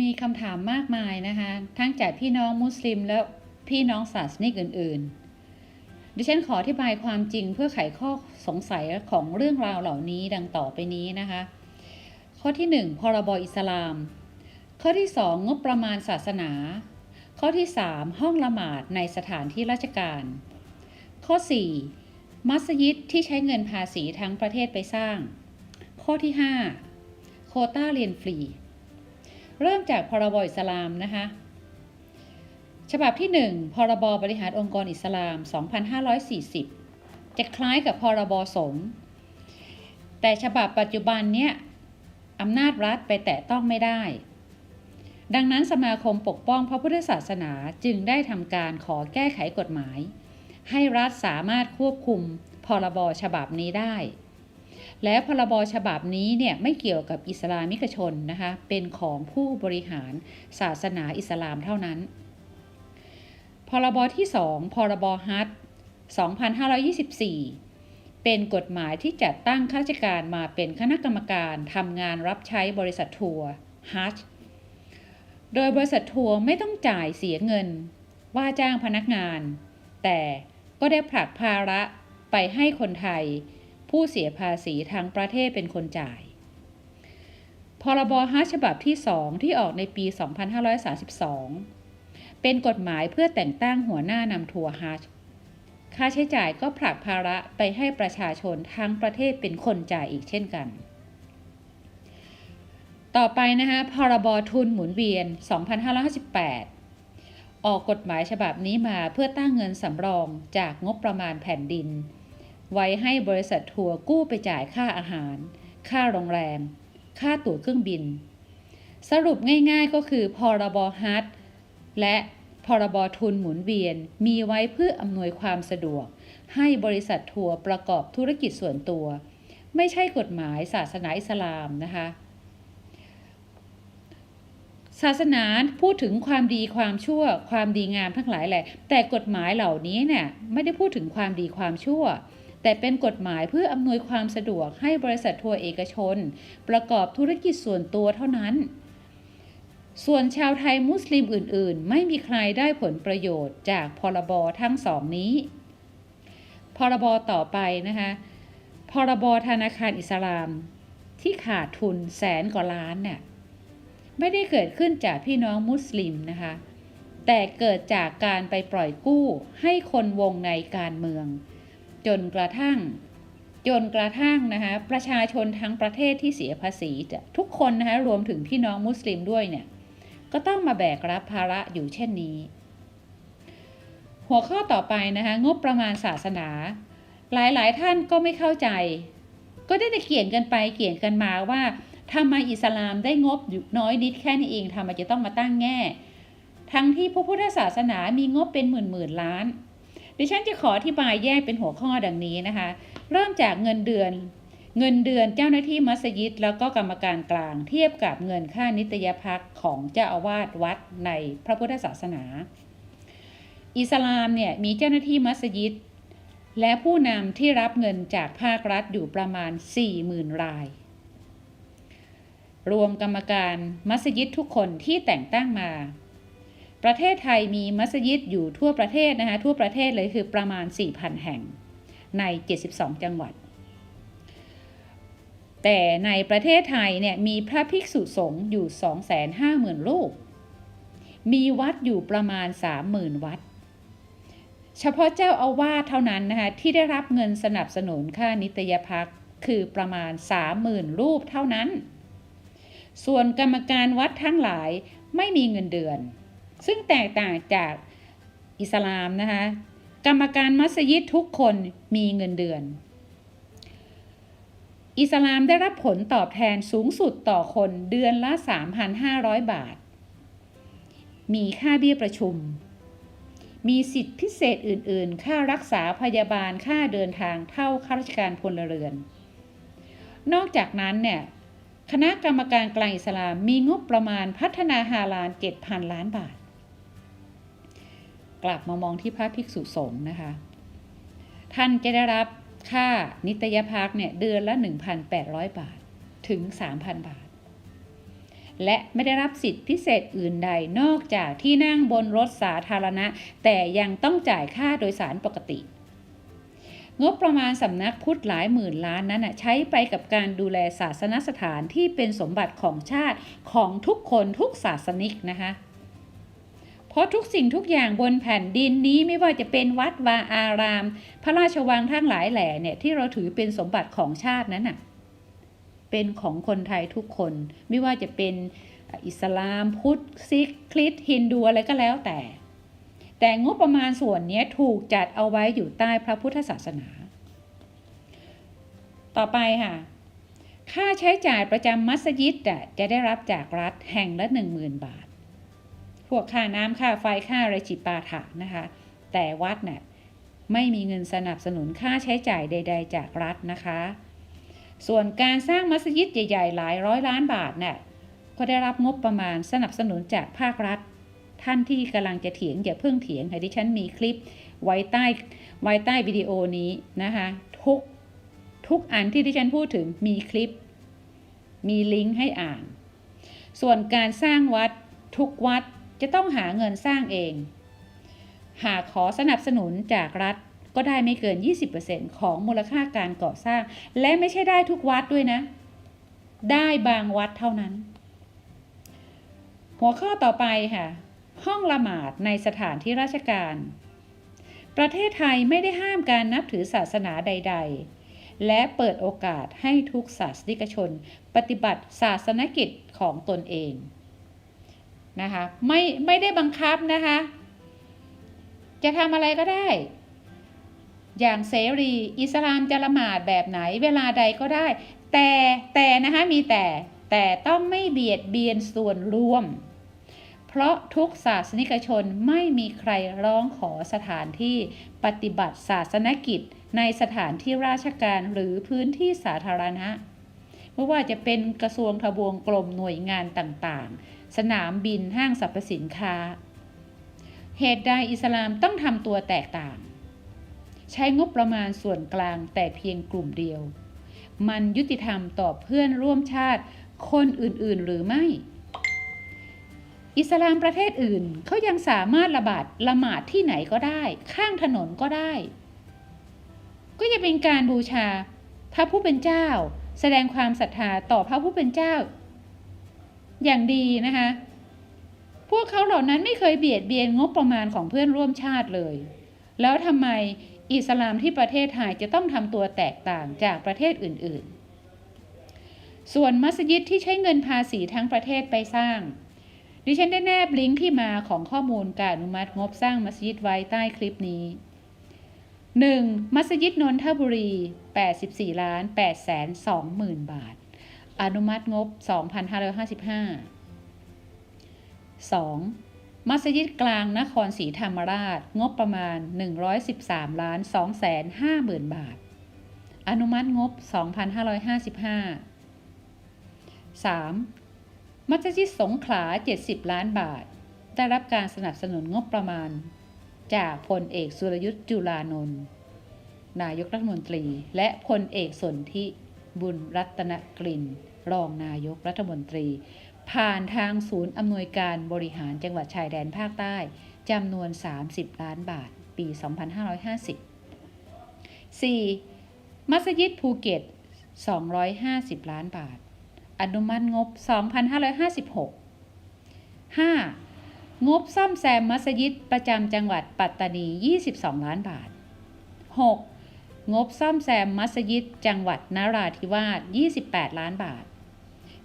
มีคำถามมากมายนะคะ ทั้งจากพี่น้องมุสลิมและพี่น้องศาสนิกอื่น ๆ ดิฉันขออธิบายความจริงเพื่อไขข้อสงสัยของเรื่องราวเหล่านี้ดังต่อไปนี้นะคะ ข้อที่ 1 พรบอิสลาม ข้อที่ 2 งบประมาณศาสนา ข้อที่ 3 ห้องละหมาดในสถานที่ราชการ ข้อ 4 มัสยิดที่ใช้เงินภาษีทั้งประเทศไปสร้าง ข้อที่ 5 โคต้าเรียนฟรี เริ่มจากพรบอิสลามนะคะฉบับที่ 1 พรบบริหารองค์กรอิสลาม 2540 จะคล้ายกับพรบสงฆ์แต่ฉบับปัจจุบันเนี่ยอำนาจรัฐไปแตะต้องไม่ได้ ดังนั้นสมาคมปกป้องพระพุทธศาสนาจึงได้ทำการขอแก้ไขกฎหมาย ให้รัฐสามารถควบคุมพรบฉบับนี้ได้ และพรบฉบับนี้เนี่ยไม่เกี่ยวกับอิสลามิกชนนะคะเป็นของผู้บริหารศาสนาอิสลามเท่านั้น พรบที่ 2 พรบฮัท2524 เป็นกฎหมายที่จัดตั้งข้าราชการมาเป็นคณะกรรมการทำงานรับใช้บริษัททัวร์ฮัทโดยบริษัททัวร์ไม่ต้องจ่ายเสียเงิน ว่าจ้างพนักงาน แต่ก็ได้ผลักภาระไปให้คนไทย ผู้เสียภาษีทั้งประเทศเป็นคนจ่าย พรบฮัทฉบับที่ 2 ที่ออกในปี 2532 เป็นกฎหมายเพื่อแต่งตั้งหัวหน้านำทัวร์ฮัทค่าใช้จ่ายก็ผลักภาระไปให้ประชาชนทั้งประเทศเป็นคนจ่ายอีกเช่นกัน ต่อไปนะคะพรบทุนหมุนเวียน 2558ออกกฎหมายฉบับนี้มาเพื่อตั้งเงินสำรองจากงบประมาณแผ่นดิน ไว้ให้บริษัททัวร์กู้ไปจ่ายค่าอาหาร ค่าโรงแรม ค่าตั๋วเครื่องบิน สรุปง่ายๆก็คือพรบฮัทและพรบทุนหมุนเวียนมีไว้เพื่ออำนวยความสะดวก ให้บริษัททัวร์ประกอบธุรกิจส่วนตัว ไม่ใช่กฎหมายศาสนาอิสลามนะคะศาสนาพูดถึงความดีความชั่ว ความดีงามทั้งหลายแหละ แต่กฎหมายเหล่านี้เนี่ยไม่ได้พูดถึงความดีความชั่ว แต่เป็นกฎหมายเพื่ออำนวยความสะดวกให้บริษัททัวร์เอกชน ประกอบธุรกิจส่วนตัวเท่านั้น ส่วนชาวไทยมุสลิมอื่น ๆ ไม่มีใครได้ผลประโยชน์จากพรบทั้งสองนี้ พรบต่อไปนะคะพรบธนาคารอิสลาม ที่ขาดทุนแสนกว่าล้านเนี่ยไม่ได้เกิดขึ้นจากพี่น้องมุสลิมนะคะแต่เกิดจากการไปปล่อยกู้ให้คนวงในการเมือง จนกระทั่ง จนกระทั่งนะคะประชาชนทั้งประเทศที่เสียภาษีจะทุกคนนะคะรวมถึงพี่น้องมุสลิมด้วยเนี่ยก็ต้องมาแบกรับภาระอยู่เช่นนี้ หัวข้อต่อไปนะคะงบประมาณศาสนา หลายๆ ท่านก็ไม่เข้าใจ ก็ได้แต่เกี่ยงกันไปเกี่ยงกันมาว่าทำไมอิสลามได้งบอยู่น้อยนิดแค่นี้เองทำไมจะต้องมาตั้งแง่ ทั้งที่พระพุทธศาสนามีงบเป็นหมื่นหมื่นล้าน ดิฉันจะขออธิบายแยกเป็นหัวข้อดังนี้นะคะ เริ่มจากเงินเดือน เงินเดือนเจ้าหน้าที่มัสยิดแล้วก็กรรมการกลาง เทียบกับเงินค่านิตยพักของเจ้าอาวาสวัดในพระพุทธศาสนา อิสลามเนี่ยมีเจ้าหน้าที่มัสยิด และผู้นำที่รับเงินจากภาครัฐอยู่ประมาณ 40,000 ราย รวมกรรมการมัสยิดทุกคนที่แต่งตั้งมา ประเทศไทยมีมัสยิดอยู่ทั่วประเทศนะคะทั่วประเทศเลยคือประมาณ 4,000 แห่งใน 72 จังหวัด แต่ในประเทศไทยเนี่ยมีพระภิกษุสงฆ์อยู่ 250,000รูปมีวัดอยู่ประมาณ 30,000 วัด เฉพาะเจ้าอาวาสเท่านั้นนะคะที่ได้รับเงินสนับสนุนค่านิตยพักคือประมาณ 30,000 รูปเท่านั้น ส่วนกรรมการวัดทั้งหลายไม่มีเงินเดือน ซึ่งแตกต่างจากอิสลามนะคะ กรรมการมัสยิดทุกคนมีเงินเดือน อิสลามได้รับผลตอบแทนสูงสุดต่อคนเดือนละ 3,500 บาท มีค่าเบี้ยประชุม มีสิทธิพิเศษอื่น ๆ ค่ารักษาพยาบาลค่าเดินทางเท่าข้าราชการพลเรือน นอกจากนั้นเนี่ยคณะกรรมการกลางอิสลามมีงบประมาณพัฒนาฮาลาล7,000 ล้านบาท กลับมามองที่พระภิกษุสงฆ์นะคะ ท่านจะได้รับค่านิตยพักเนี่ยเดือนละ 1,800 บาทถึง 3,000 บาท และไม่ได้รับสิทธิพิเศษอื่นใดนอกจากที่นั่งบนรถสาธารณะ แต่ยังต้องจ่ายค่าโดยสารปกติ งบประมาณสำนักพุทธหลายหมื่นล้านนั้นใช้ไปกับการดูแลศาสนสถานที่เป็นสมบัติของชาติของทุกคนทุกศาสนิกนะคะ เพราะทุกสิ่งทุกอย่างบนแผ่นดินนี้ไม่ว่าจะเป็นวัดวาอาราม พระราชวังทั้งหลายแหล่เนี่ยที่เราถือเป็นสมบัติของชาตินั้นน่ะเป็นของคนไทยทุกคน ไม่ว่าจะเป็นอิสลามพุทธซิกคริสฮินดูอะไรก็แล้วแต่ แต่งบประมาณส่วนนี้ถูกจัดเอาไว้อยู่ใต้พระพุทธศาสนา ต่อไปค่ะค่าใช้จ่ายประจำมัสยิดจะได้รับจากรัฐแห่งละ 10,000 บาท วกค่าน้ำค่าไฟค่าอะไรจิปาถะนะคะ แต่วัดเนี่ยไม่มีเงินสนับสนุนค่าใช้จ่ายใด ๆ จากรัฐนะคะ ส่วนการสร้างมัสยิดใหญ่ ๆ หลายร้อยล้านบาทเนี่ยก็ได้รับงบประมาณสนับสนุนจากภาครัฐ ท่านที่กำลังจะเถียงอย่าเพิ่งเถียงค่ะดิฉันมีคลิปไว้ใต้ไว้ใต้วิดีโอนี้นะคะทุกทุกอันที่ดิฉันพูดถึงมีคลิป มีลิงก์ให้อ่าน ส่วนการสร้างวัดทุกวัด จะต้องหาเงินสร้างเอง หากขอสนับสนุนจากรัฐก็ได้ไม่เกิน 20%ของมูลค่าการก่อสร้าง และไม่ใช่ได้ทุกวัดด้วยนะ ได้บางวัดเท่านั้น หัวข้อต่อไปค่ะ ห้องละหมาดในสถานที่ราชการ ประเทศไทยไม่ได้ห้ามการนับถือศาสนาใด ๆ และเปิดโอกาสให้ทุกศาสนิกชน ปฏิบัติศาสนกิจของตนเอง นะคะไม่ไม่ได้บังคับนะคะ จะทำอะไรก็ได้ อย่างเสรีอิสลามจะละหมาดแบบไหนเวลาใดก็ได้ แต่แต่นะคะมีแต่แต่ต้องไม่เบียดเบียนส่วนรวม เพราะทุกศาสนิกชนไม่มีใครร้องขอสถานที่ปฏิบัติศาสนกิจในสถานที่ราชการหรือพื้นที่สาธารณะไม่ว่าจะเป็นกระทรวงทบวงกรมหน่วยงานต่างๆ สนามบินห้างสรรพสินค้า เหตุใดอิสลามต้องทำตัวแตกต่าง ใช้งบประมาณส่วนกลางแต่เพียงกลุ่มเดียว มันยุติธรรมต่อเพื่อนร่วมชาติคนอื่นๆหรือไม่ อิสลามประเทศอื่นเขายังสามารถระบาดละหมาดที่ไหนก็ได้ ข้างถนนก็ได้ ก็จะเป็นการบูชาพระผู้เป็นเจ้า แสดงความศรัทธาต่อพระผู้เป็นเจ้า อย่างดีนะคะ พวกเขาเหล่านั้นไม่เคยเบียดเบียนงบประมาณของเพื่อนร่วมชาติเลย แล้วทำไมอิสลามที่ประเทศไทยจะต้องทำตัวแตกต่างจากประเทศอื่นๆ ส่วนมัสยิดที่ใช้เงินภาษีทั้งประเทศไปสร้าง ดิฉันได้แนบลิงก์ที่มาของข้อมูลการอนุมัติงบสร้างมัสยิดไว้ใต้คลิปนี้ 1. มัสยิดนนทบุรี 84ล้าน8แสน2หมื่นบาท อนุมัติงบ 2,555 2. มัสยิดกลางนครศรีธรรมราช งบประมาณ 113ล้าน2แสน5หมื่นบาท อนุมัติงบ 2,555 3. มัสยิดสงขลา 70 ล้านบาท ได้รับการสนับสนุนงบประมาณ จากพลเอกสุรยุทธ์จุลานนท์นายกรัฐมนตรี และพลเอกสนธิบุญรัตนกลิ่น รองนายกรัฐมนตรี ผ่านทางศูนย์อำนวยการบริหารจังหวัดชายแดนภาคใต้จำนวน 30 ล้านบาท ปี 2550 4. มัสยิดภูเก็ต 250 ล้านบาท อนุมัติงบ 2,556 5. งบซ่อมแซมมัสยิดประจำจังหวัดปัตตานี 22 ล้านบาท 6. งบซ่อมแซมมัสยิดจังหวัดนราธิวาส 28 ล้านบาท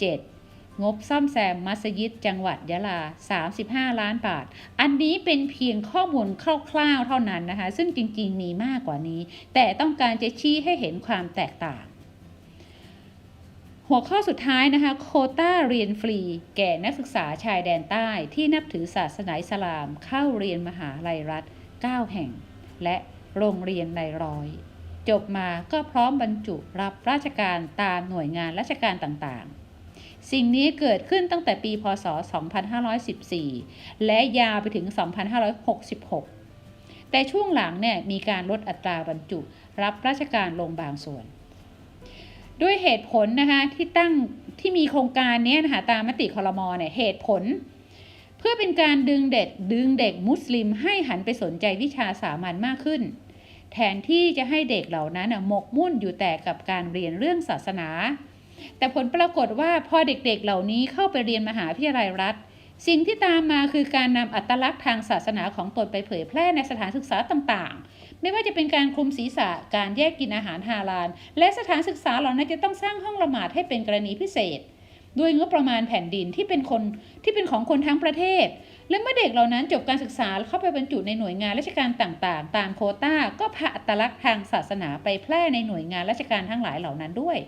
7. งบซ่อมแซมมัสยิดจังหวัดยะลา 35 ล้านบาท อันนี้เป็นเพียงข้อมูลคร่าวๆเท่านั้นนะคะ ซึ่งจริงๆ มีมากกว่านี้ แต่ต้องการจะชี้ให้เห็นความแตกต่าง หัวข้อสุดท้ายนะคะโคต้าเรียนฟรี แก่นักศึกษาชายแดนใต้ที่นับถือศาสนาอิสลามเข้าเรียนมหาลัยรัฐ 9 แห่ง และโรงเรียนในร้อยจบมาก็พร้อมบรรจุรับราชการตามหน่วยงานราชการต่างๆ สิ่งนี้เกิดขึ้นตั้งแต่ปีพศ 2514 และยาวไปถึง 2566 แต่ช่วงหลังเนี่ยมีการลดอัตราบรรจุ รับราชการลงบางส่วน ด้วยเหตุผลนะคะที่ตั้งที่มีโครงการนี้นะคะตามมติคอรมอเนี่ยเหตุผล เพื่อเป็นการดึงเด็กดึงเด็กมุสลิมให้หันไปสนใจวิชาสามัญมากขึ้น แทนที่จะให้เด็กเหล่านั้นหมกมุ่นอยู่แต่กับการเรียนเรื่องศาสนา แต่ผลปรากฏว่าพอเด็กๆเหล่านี้เข้าไปเรียนมหาวิทยาลัยรัฐ สิ่งที่ตามมาคือการนำอัตลักษณ์ทางศาสนาของตนไปเผยแพร่ในสถานศึกษาต่างๆ ไม่ว่าจะเป็นการคลุมศีรษะการแยกกินอาหารฮาลาล และสถานศึกษาเหล่านั้นจะต้องสร้างห้องละหมาดให้เป็นกรณีพิเศษ ด้วยงบประมาณแผ่นดินที่เป็นคนที่เป็นของคนทั้งประเทศ และเมื่อเด็กเหล่านั้นจบการศึกษาเข้าไปบรรจุในหน่วยงานราชการต่างๆ ตามโควต้าก็พาอัตลักษณ์ทางศาสนาไปแพร่ในหน่วยงานราชการทั้งหลายเหล่านั้นด้วย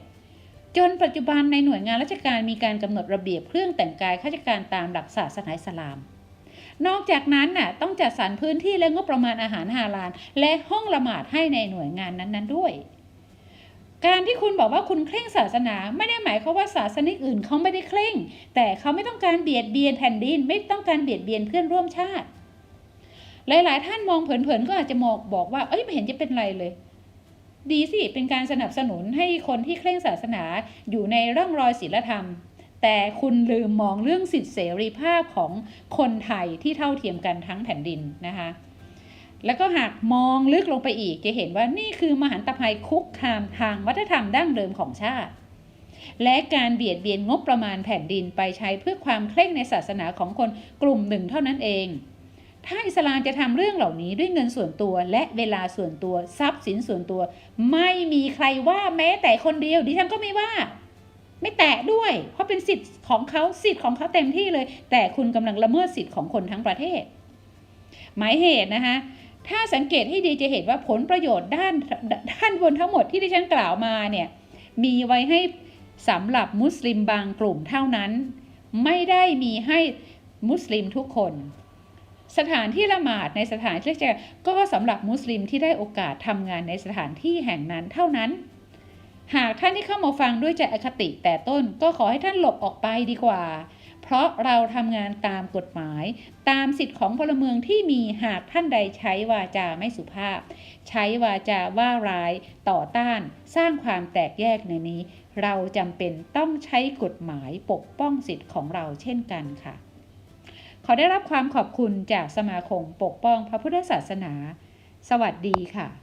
จนปัจจุบันในหน่วยงานราชการมีการกำหนดระเบียบเครื่องแต่งกายข้าราชการตามหลักศาสนาอิสลาม นอกจากนั้นน่ะต้องจัดสรรพื้นที่และงบประมาณอาหารฮาลาลและห้องละหมาดให้ในหน่วยงานนั้นๆด้วย การที่คุณบอกว่าคุณเคร่งศาสนาไม่ได้หมายความว่าศาสนิกอื่นเขาไม่ได้เคร่ง แต่เขาไม่ต้องการเบียดเบียนแผ่นดิน ไม่ต้องการเบียดเบียนเพื่อนร่วมชาติ หลาย ๆ ท่านมองเผินๆก็อาจจะมองบอกว่าเอ้ยไม่เห็นจะเป็นไรเลย ดีสิ เป็นการสนับสนุนให้คนที่เคร่งศาสนาอยู่ในร่องรอยศีลธรรม แต่คุณลืมมองเรื่องสิทธิเสรีภาพของคนไทยที่เท่าเทียมกันทั้งแผ่นดินนะคะแล้วก็หากมองลึกลงไปอีกจะเห็นว่านี่คือมหันตภัยคุกคามทางวัฒนธรรมดั้งเดิมของชาติ และการเบียดเบียนงบประมาณแผ่นดินไปใช้เพื่อความเคร่งในศาสนาของคนกลุ่มหนึ่งเท่านั้นเอง ถ้าอิสลามจะทำเรื่องเหล่านี้ด้วยเงินส่วนตัวและเวลาส่วนตัวทรัพย์สินส่วนตัว ไม่มีใครว่าแม้แต่คนเดียวดิฉันก็ไม่ว่า ไม่แตะด้วย เพราะเป็นสิทธิ์ของเขาสิทธิ์ของเขาเต็มที่เลย แต่คุณกำลังละเมิดสิทธิ์ของคนทั้งประเทศ หมายเหตุนะคะถ้าสังเกตให้ดีจะเห็นว่าผลประโยชน์ด้านด้านบนทั้งหมดที่ดิฉันกล่าวมาเนี่ยมีไว้ให้สำหรับมุสลิมบางกลุ่มเท่านั้น ไม่ได้มีให้มุสลิมทุกคน สถานที่ละหมาดในสถานที่ราชการก็สำหรับมุสลิมที่ได้โอกาสทำงานในสถานที่แห่งนั้นเท่านั้น หากท่านที่เข้ามาฟังด้วยใจอคติแต่ต้นก็ขอให้ท่านหลบออกไปดีกว่า เพราะเราทำงานตามกฎหมาย ตามสิทธิ์ของพลเมืองที่มีหากท่านใดใช้วาจาไม่สุภาพ ใช้วาจาว่าร้ายต่อต้าน สร้างความแตกแยกในนี้ เราจำเป็นต้องใช้กฎหมายปกป้องสิทธิ์ของเราเช่นกันค่ะ ขอได้รับความขอบคุณจากสมาคมปกป้องพระพุทธศาสนา สวัสดีค่ะ